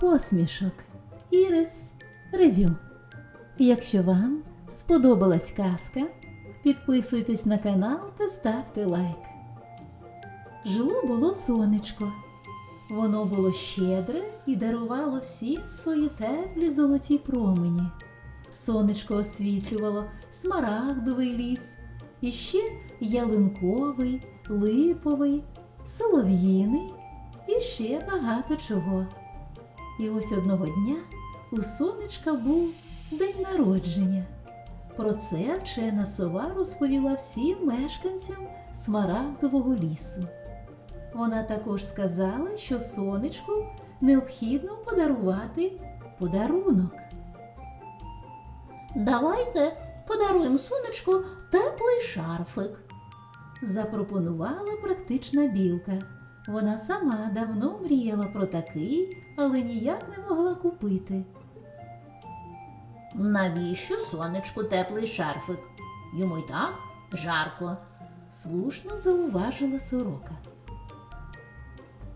посмішок. Ірис Ревю. Якщо вам сподобалась казка, підписуйтесь на канал та ставте лайк. Жило було сонечко. Воно було щедре і дарувало всім свої теплі золоті промені. Сонечко освітлювало смарагдовий ліс, і ще ялинковий, липовий, солов'їний і ще багато чого. І ось одного дня у сонечка був день народження. Про це вчена сова розповіла всім мешканцям смарагдового лісу. Вона також сказала, що сонечку необхідно подарувати подарунок. Давайте подаруємо сонечку теплий шарфик. запропонувала практична білка. Вона сама давно мріяла про такий, але ніяк не могла купити. Навіщо сонечку теплий шарфик? Йому й так жарко. Слушно зауважила сорока.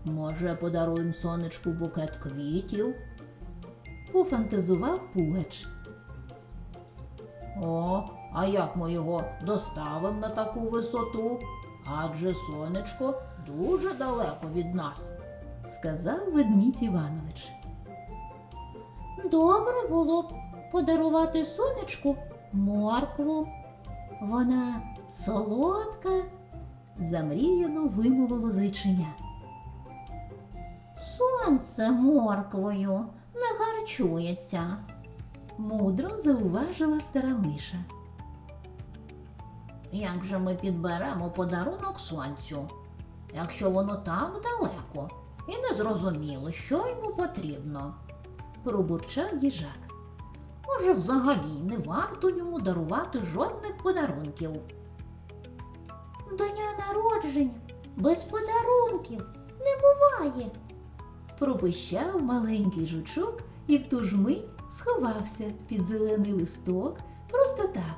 Може, подаруємо сонечку букет квітів? Пофантазував пугач. О, а як ми його доставимо на таку висоту? Адже сонечко дуже далеко від нас. Сказав ведмідь Іванович. Добре було б подарувати сонечку моркву. Вона солодка. Замріяно вимовило зайчиня. Сонце морквою не гарчується. Мудро зауважила стара миша. Як же ми підберемо подарунок сонцю, якщо воно так далеко і не зрозуміло, що йому потрібно? Пробурчав їжак. Може, взагалі не варто йому дарувати жодних подарунків. Дня народження без подарунків не буває. Пропищав маленький жучок і в ту ж мить сховався під зелений листок просто так,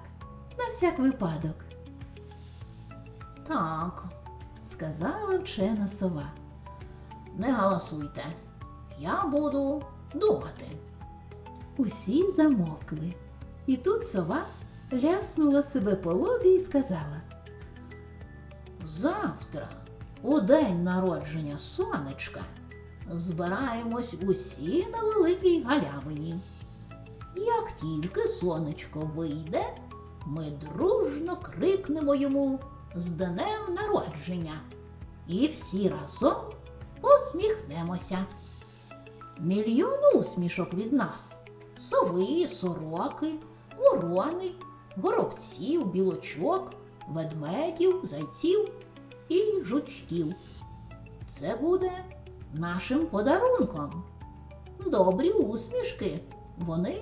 на всяк випадок, Так, сказала вчена сова. Не голосуйте. Я буду думати. Усі замовкли. І тут сова ляснула себе по лобі і сказала. Завтра, у день народження сонечка, збираємось усі на великій галявині. Як тільки сонечко вийде, ми дружно крикнемо йому з днем народження і всі разом посміхнемося. Мільйон усмішок від нас сови, сороки, ворони, горобців, білочок, ведмедів, зайців і жучків. Це буде нашим подарунком. Добрі усмішки, вони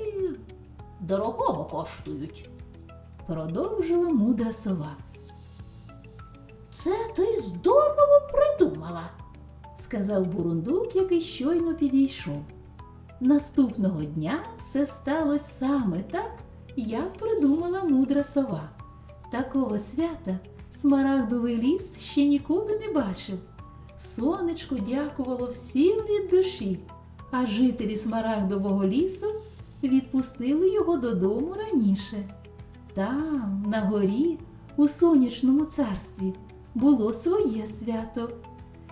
дорогого коштують. Продовжила мудра сова. Це ти здорово придумала. Сказав бурундук, який щойно підійшов. Наступного дня все сталося саме так, як придумала мудра сова. Такого свята смарагдовий ліс ще ніколи не бачив. Сонечко дякувало всім від душі, а жителі смарагдового лісу відпустили його додому раніше. Там, на горі, у сонячному царстві, було своє свято.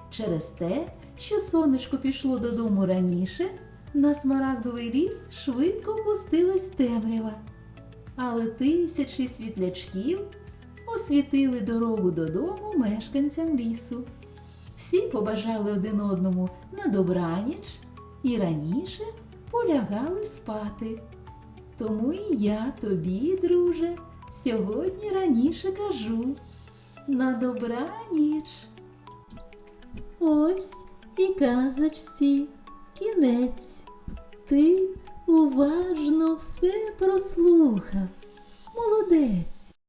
Через те, що сонечко пішло додому раніше, на смарагдовий ліс швидко опустилась темрява. Але тисячі світлячків освітили дорогу додому мешканцям лісу. Всі побажали один одному на добраніч і раніше полягали спати. Тому і я тобі, друже, сьогодні раніше кажу на добраніч. Ось і казочці кінець. Ти уважно все прослухав. Молодець.